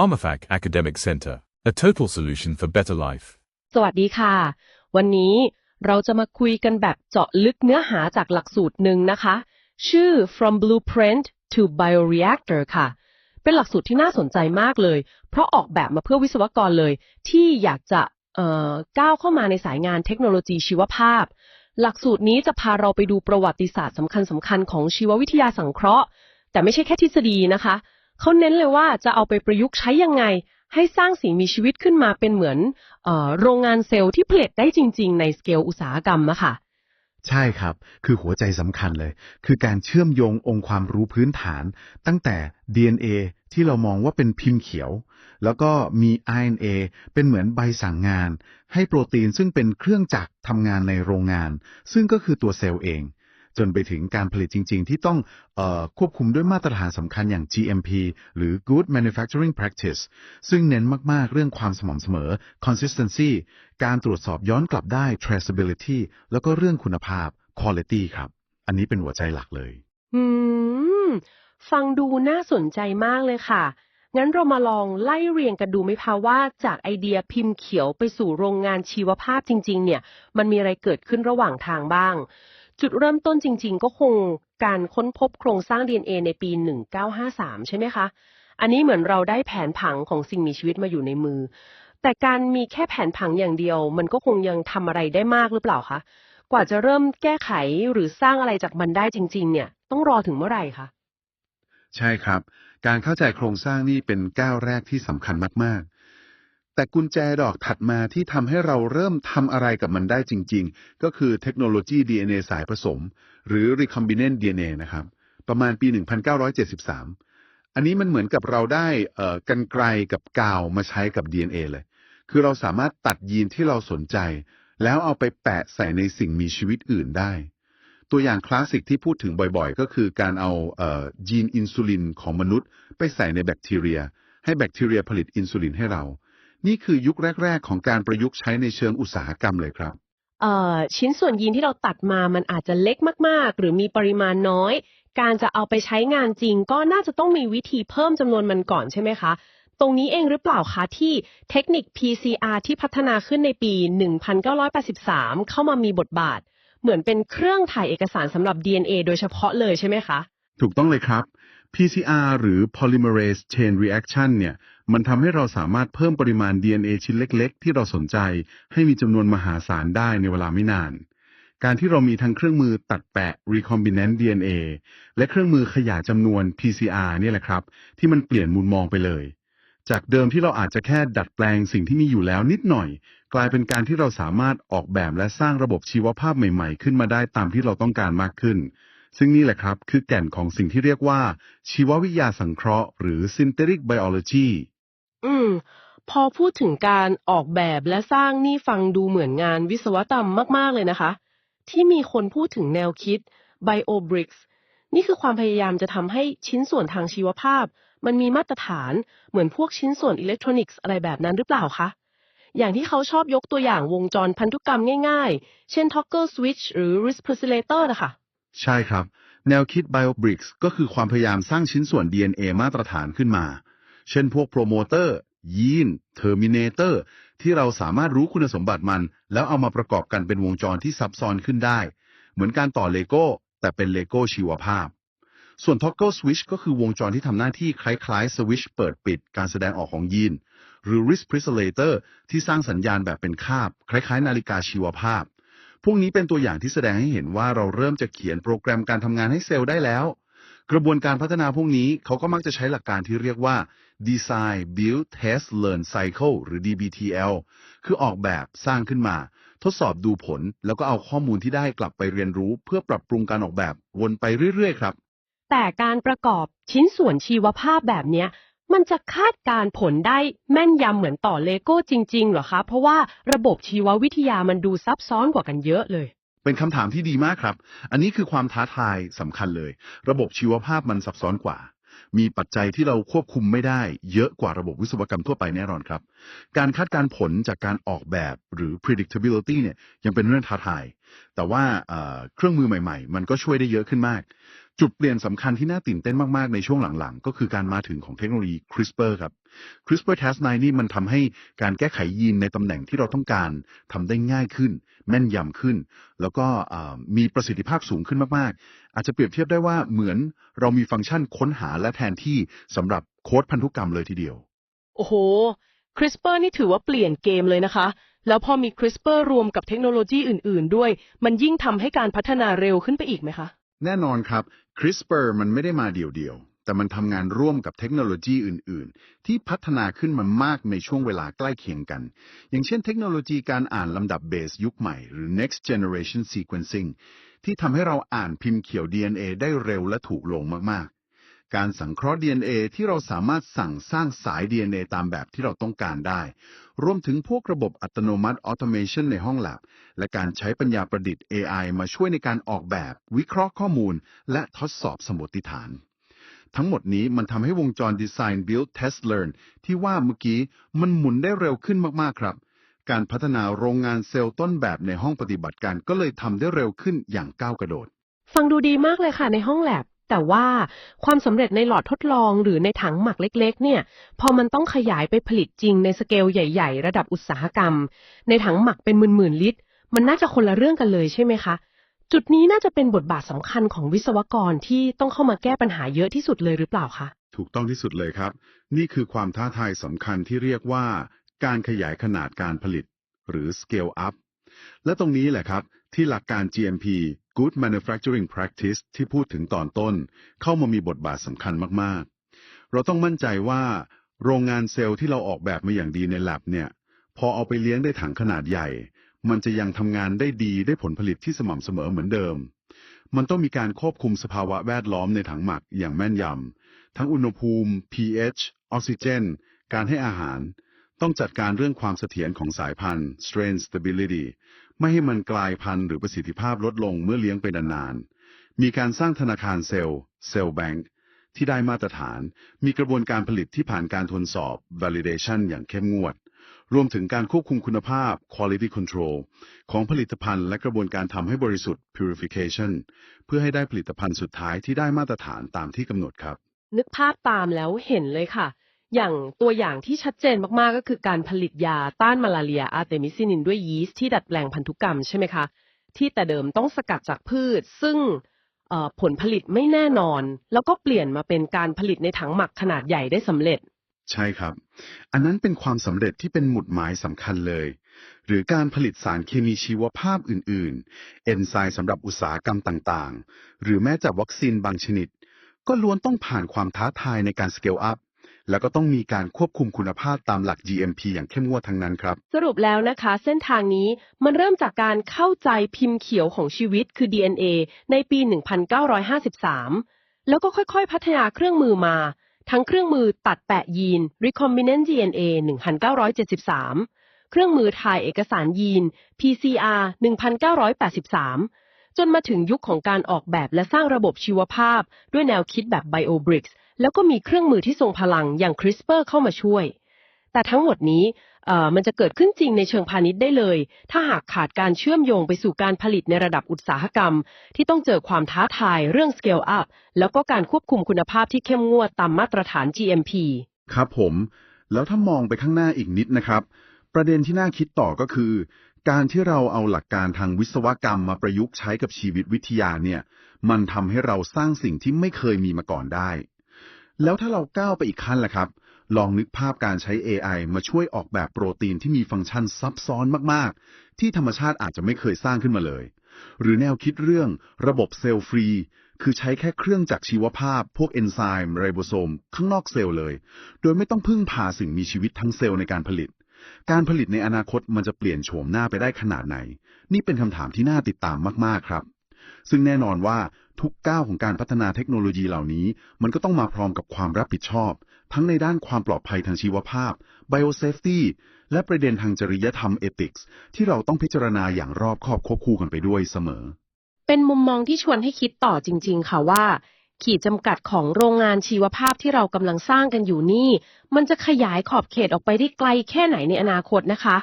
PharmaFac Academic Center, a total solution for better life. สวัสดีค่ะ วันนี้เราจะมาคุยกันแบบเจาะลึกเนื้อหาจากหลักสูตรหนึ่งนะคะ ชื่อ From Blueprint to Bioreactor ค่ะ เป็นหลักสูตรที่น่าสนใจมากเลย เพราะออกแบบมาเพื่อวิศวกรเลย ที่อยากจะเอ่อก้าวเข้ามาในสายงานเทคโนโลยีชีวภาพ หลักสูตรนี้จะพาเราไปดูประวัติศาสตร์สำคัญสำคัญๆของชีววิทยาสังเคราะห์ แต่ไม่ใช่แค่ทฤษฎีนะคะ เขาเน้นเลยว่าจะเอาไปประยุกต์ใช้ยังไง ให้สร้างสิ่งมีชีวิตขึ้นมาเป็นเหมือนออโรงงานเซลล์ที่ผลิตได้จริง ๆ ในสเกลอุตสาหกรรมอะค่ะใช่ครับ คือหัวใจสำคัญเลย คือการเชื่อมโยงองค์ความรู้พื้นฐาน ตั้งแต่ DNA ที่เรามองว่าเป็นพิมพ์เขียว แล้วก็มี RNA เป็นเหมือนใบสั่งงาน ให้โปรตีนซึ่งเป็นเครื่องจักรทำงานในโรงงาน ซึ่งก็คือตัวเซลล์เอง จนไปถึงการผลิตจริง ๆ ที่ต้องออควบคุมด้วยมาตรฐานสำคัญอย่าง GMP หรือ Good Manufacturing Practice ซึ่งเน้นมาก ๆ เรื่องความสม่ำเสมอ consistency การตรวจสอบย้อนกลับได้ traceability แล้วก็เรื่องคุณภาพ quality ครับ อันนี้เป็นหัวใจหลักเลย อืม ฟังดูน่าสนใจมากเลยค่ะ งั้นเรามาลองไล่เรียงกันดูไหมคะว่าจากไอเดียพิมพ์เขียวไปสู่โรงงานชีวภาพจริง ๆ เนี่ย มันมีอะไรเกิดขึ้นระหว่างทางบ้าง จุดเริ่มต้นจริง ๆ ก็คงการค้นพบโครงสร้าง DNA ในปี 1953 ใช่ไหมคะ อันนี้เหมือนเราได้แผนผังของสิ่งมีชีวิตมาอยู่ในมือ แต่การมีแค่แผนผังอย่างเดียว มันก็คงยังทำอะไรได้มากหรือเปล่าคะ กว่าจะเริ่มแก้ไขหรือสร้างอะไรจากมันได้จริง ๆ เนี่ย ต้องรอถึงเมื่อไหร่คะ ใช่ครับ การเข้าใจโครงสร้างนี่เป็นก้าวแรกที่สำคัญมาก แต่กุญแจดอกถัดมาที่ทำให้เราเริ่มทำอะไรกับมันได้จริง ๆ ก็คือเทคโนโลยี DNA สายผสม หรือ recombinant DNA นะครับ ประมาณปี 1973 อันนี้มันเหมือนกับเราได้กันไกลกับกาวมาใช้กับ DNA เลย คือเราสามารถตัดยีนที่เราสนใจ แล้วเอาไปแปะใส่ในสิ่งมีชีวิตอื่นได้ ตัวอย่างคลาสสิกที่พูดถึงบ่อยๆ ก็คือการเอาเอ่อยีนอินซูลินของมนุษย์ ไปใส่ในแบคทีเรีย ให้แบคทีเรียผลิตอินซูลินให้เรา นี่คือยุคแรก ๆ ของการประยุกต์ใช้ในเชิงอุตสาหกรรมเลยครับ เอ่อชิ้นส่วนยีนที่เราตัดมามันอาจจะเล็กมากๆ หรือมีปริมาณน้อย การจะเอาไปใช้งานจริง ก็น่าจะต้องมีวิธีเพิ่มจำนวนมันก่อนใช่ไหมคะ ตรงนี้เองหรือเปล่าคะที่เทคนิค PCR ที่พัฒนาขึ้นในปี 1983 เข้ามามีบทบาท เหมือนเป็นเครื่องถ่ายเอกสารสำหรับ DNA โดยเฉพาะเลยใช่ไหมคะ ถูกต้องเลยครับ PCR หรือ polymerase chain reaction เนี่ย มันทำให้เราสามารถเพิ่มปริมาณ DNA ชิ้นเล็ก ๆ ที่เราสนใจ ให้มีจำนวนมหาศาลได้ในเวลาไม่นาน การที่เรามีทั้งเครื่องมือตัดแปะ recombinant DNA และเครื่องมือขยายจำนวน PCR เนี่ยแหละครับ ที่มันเปลี่ยนมุมมองไปเลย จากเดิมที่เราอาจจะแค่ดัดแปลงสิ่งที่มีอยู่แล้วนิดหน่อย กลายเป็นการที่เราสามารถออกแบบและสร้างระบบชีวภาพใหม่ ๆ ขึ้นมาได้ตามที่เราต้องการมากขึ้น ซึ่งนี่แหละครับคือแก่นของสิ่งที่เรียกว่า ชีววิทยาสังเคราะห์ หรือ synthetic biology อืม พอพูดถึงการออกแบบและสร้างนี่ฟังดูเหมือนงานวิศวกรรมมาก ๆ เลยนะคะ ที่มีคนพูดถึงแนวคิด BioBricks นี่คือความพยายามจะทำให้ชิ้นส่วนทางชีวภาพ มันมีมาตรฐานเหมือนพวกชิ้นส่วนอิเล็กทรอนิกส์อะไรแบบนั้นหรือเปล่าคะอย่างที่เขาชอบยกตัวอย่างวงจรพันธุกรรมง่ายๆ เช่น Toggle Switch หรือ Respicator นะคะ ใช่ครับ แนวคิด BioBricks ก็คือความพยายามสร้างชิ้นส่วน DNA มาตรฐานขึ้นมา เช่นพวกโปรโมเตอร์ยีนเทอร์มินเตอร์ที่เราสามารถรู้คุณสมบัติมัน แล้วเอามาประกอบกันเป็นวงจรที่ซับซ้อนขึ้นได้ เหมือนการต่อเลโก้ แต่เป็นเลโก้ชีวภาพ ส่วน Toggle Switch ก็คือวงจรที่ทำหน้าที่คล้ายๆสวิตช์เปิดปิดการแสดงออกของยีน หรือ Respicator ที่สร้างสัญญาณแบบเป็นคาบ คล้ายๆ นาฬิกาชีวภาพ พวกนี้เป็นตัวอย่างที่แสดงให้เห็นว่าเราเริ่มจะเขียนโปรแกรมการทำงานให้เซลล์ได้แล้ว กระบวนการพัฒนาพวกนี้เขาก็มักจะใช้หลักการที่เรียกว่า Design Build Test Learn Cycle หรือ DBTL คือออกแบบสร้างขึ้นมา ทดสอบดูผล แล้วก็เอาข้อมูลที่ได้กลับไปเรียนรู้ เพื่อปรับปรุงการออกแบบวนไปเรื่อยๆ ครับ แต่การประกอบชิ้นส่วนชีวภาพแบบเนี้ย มันจะคาดการผลได้แม่นยำเหมือนต่อเลโก้จริง ๆ เหรอคะ เพราะว่าระบบชีววิทยามันดูซับซ้อนกว่ากันเยอะเลย เป็นคำถามที่ดีมากครับ อันนี้คือความท้าทายสำคัญเลย ระบบชีวภาพมันซับซ้อนกว่า มีปัจจัยที่เราควบคุมไม่ได้ เยอะกว่าระบบวิศวกรรมทั่วไปแน่นอนครับ การคาดการผลจากการออกแบบหรือ predictability เนี่ยยังเป็นเรื่องท้าทาย แต่ว่าเอ่อเครื่องมือใหม่ ๆ มันก็ช่วยได้เยอะขึ้นมาก จุดเปลี่ยนสำคัญที่น่าตื่นเต้นมาก ๆ ในช่วงหลัง ๆ ก็คือการมาถึงของเทคโนโลยี CRISPR ครับ CRISPR-Cas9 นี่มันทำให้การแก้ไขยีนในตำแหน่งที่เราต้องการทำได้ง่ายขึ้น แม่นยำขึ้น แล้วก็อ่ามีประสิทธิภาพสูงขึ้นมาก ๆ อาจจะเปรียบเทียบได้ว่าเหมือนเรามีฟังก์ชันค้นหาและแทนที่สำหรับโค้ดพันธุกรรมเลยทีเดียว โอ้โห CRISPR นี่ถือว่าเปลี่ยนเกมเลยนะคะแล้วพอมี CRISPR รวมกับเทคโนโลยีอื่น ๆ ด้วย มันยิ่งทำให้การพัฒนาเร็วขึ้นไปอีกไหมคะ แน่นอนครับ CRISPR มันไม่ได้มาเดี่ยวๆ แต่มันทำงานร่วมกับเทคโนโลยีอื่นๆ ที่พัฒนาขึ้นมามากในช่วงเวลาใกล้เคียงกัน อย่างเช่นเทคโนโลยีการอ่านลำดับเบสยุคใหม่ หรือ next generation sequencing ที่ทำให้เราอ่านพิมพ์เขียว DNA ได้เร็วและถูกลงมากๆ การสังเคราะห์ DNA ที่เราสามารถสั่งสร้างสาย DNA ตามแบบที่เราต้องการได้ รวมถึงพวกระบบอัตโนมัติ automation ในห้อง lab และการใช้ปัญญาประดิษฐ์ AI มาช่วยในการออกแบบ วิเคราะห์ข้อมูล และทดสอบสมมติฐาน ทั้งหมดนี้มันทำให้วงจร Design Build Test Learn ที่ว่าเมื่อกี้มันหมุนได้เร็วขึ้นมากๆครับ การพัฒนาโรงงานเซลล์ต้นแบบในห้องปฏิบัติการก็เลยทำได้เร็วขึ้นอย่างก้าวกระโดด ฟังดูดีมากเลยค่ะในห้องแลบ แต่ว่าความสำเร็จในหลอดทดลองหรือในถังหมักเล็กๆ เนี่ย พอมันต้องขยายไปผลิตจริงในสเกลใหญ่ๆ ระดับอุตสาหกรรม ในถังหมักเป็นหมื่นๆลิตร มันน่าจะคนละเรื่องกันเลยใช่ไหมคะ จุดนี้น่าจะเป็นบทบาทสำคัญของวิศวกรที่ต้องเข้ามาแก้ปัญหาเยอะที่สุดเลยหรือเปล่าคะ ถูกต้องที่สุดเลยครับ นี่คือความท้าทายสำคัญที่เรียกว่า การขยายขนาดการผลิต หรือ scale up และตรงนี้แหละครับ ที่หลักการ GMP Good Manufacturing Practice ที่พูดถึงตอนต้น เข้ามามีบทบาทสำคัญมากๆ เราต้องมั่นใจว่า โรงงานเซลล์ที่เราออกแบบมาอย่างดีใน lab เนี่ย พอเอาไปเลี้ยงได้ถังขนาดใหญ่ มันจะยังทำงานได้ดีได้ผลผลิตที่สม่ำเสมอเหมือนเดิม มันต้องมีการควบคุมสภาวะแวดล้อมในถังหมักอย่างแม่นยำทั้งอุณหภูมิ pH ออกซิเจน การให้อาหาร ต้องจัดการเรื่องความเสถียรของสายพันธุ์ strain stability ไม่ให้มันกลายพันธุ์หรือประสิทธิภาพลดลงเมื่อเลี้ยงไปนานๆ มีการสร้างธนาคารเซลล์เซลล์แบงค์ที่ได้มาตรฐาน มีกระบวนการผลิตที่ผ่านการทดสอบ validation อย่างเข้มงวด รวมถึงการควบคุมคุณภาพ quality control ของผลิตภัณฑ์และกระบวนการทำให้บริสุทธิ์ purification เพื่อให้ได้ผลิตภัณฑ์สุดท้ายที่ได้มาตรฐานตามที่กำหนดครับ นึกภาพตามแล้วเห็นเลยค่ะ อย่างตัวอย่างที่ชัดเจนมากๆ ก็คือการผลิตยาต้านมาลาเรียอาร์เตมิซินินด้วยยีสต์ที่ดัดแปลงพันธุกรรมใช่ไหมคะ ที่แต่เดิมต้องสกัดจากพืช ซึ่งผลผลิตไม่แน่นอน แล้วก็เปลี่ยนมาเป็นการผลิตในถังหมักขนาดใหญ่ได้สำเร็จ ใช่ครับ อันนั้นเป็นความสำเร็จที่เป็นหมุดหมายสำคัญเลย หรือการผลิตสารเคมีชีวภาพอื่น ๆ เอนไซม์สำหรับอุตสาหกรรมต่าง ๆ หรือแม้แต่วัคซีนบางชนิด ก็ล้วนต้องผ่านความท้าทายในการสเกลอัพ แล้วก็ต้องมีการควบคุมคุณภาพตามหลัก GMP อย่างเข้มงวดทั้งนั้นครับ สรุปแล้วนะคะ เส้นทางนี้มันเริ่มจากการเข้าใจพิมพ์เขียวของชีวิตคือ DNA ในปี 1953 แล้วก็ค่อยๆ พัฒนาเครื่องมือมา ทั้งเครื่องมือตัดแปะยีน recombinant DNA 1973 เครื่องมือถ่ายเอกสารยีน PCR 1983จนมาถึงยุคของการออกแบบและสร้างระบบชีวภาพ ด้วยแนวคิดแบบ BioBricks แล้วก็มีเครื่องมือที่ทรงพลังอย่าง CRISPR เข้ามาช่วย แต่ทั้งหมดนี้มันจะเกิดขึ้นจริงในเชิงพาณิชย์ได้เลย ถ้าหากขาดการเชื่อมโยงไปสู่การผลิตในระดับอุตสาหกรรม ที่ต้องเจอความท้าทายเรื่อง scale up แล้วก็การควบคุมคุณภาพที่เข้มงวดตามมาตรฐาน GMP ครับผม แล้วถ้ามองไปข้างหน้าอีกนิดนะครับ ประเด็นที่น่าคิดต่อก็คือ การที่เราเอาหลักการทางวิศวกรรมมาประยุกต์ใช้กับชีวิตวิทยาเนี่ย มันทำให้เราสร้างสิ่งที่ไม่เคยมีมาก่อนได้ แล้วถ้าเราก้าวไปอีกขั้นล่ะครับ ลองนึกภาพการใช้ AI มาช่วยออกแบบโปรตีนที่มีฟังก์ชันซับซ้อนมาก ๆ ที่ธรรมชาติอาจจะไม่เคยสร้างขึ้นมาเลย หรือแนวคิดเรื่องระบบเซลล์ฟรี คือใช้แค่เครื่องจักรชีวภาพ พวกเอนไซม์ไรโบโซม ข้างนอกเซลล์เลย โดยไม่ต้องพึ่งพาสิ่งมีชีวิตทั้งเซลล์ในการผลิต การผลิตในอนาคตมันจะเปลี่ยนโฉมหน้าไปได้ขนาดไหน นี่เป็นคำถามที่น่าติดตามมาก ๆ ครับ ซึ่งแน่นอนว่าทุกก้าวของการพัฒนาเทคโนโลยีเหล่านี้ มันก็ต้องมาพร้อมกับความรับผิดชอบ ทั้งในด้านความปลอดภัยทางชีวภาพ biosafety และประเด็นทางจริยธรรม ethics ที่เราต้องพิจารณาอย่างรอบคอบควบคู่กันไปด้วยเสมอ เป็นมุมมองที่ชวนให้คิดต่อจริง ๆ ค่ะว่า ขีดจำกัดของโรงงานชีวภาพที่เรากำลังสร้างกันอยู่นี่ มันจะขยายขอบเขตออกไปได้ไกลแค่ไหนในอนาคตนะคะ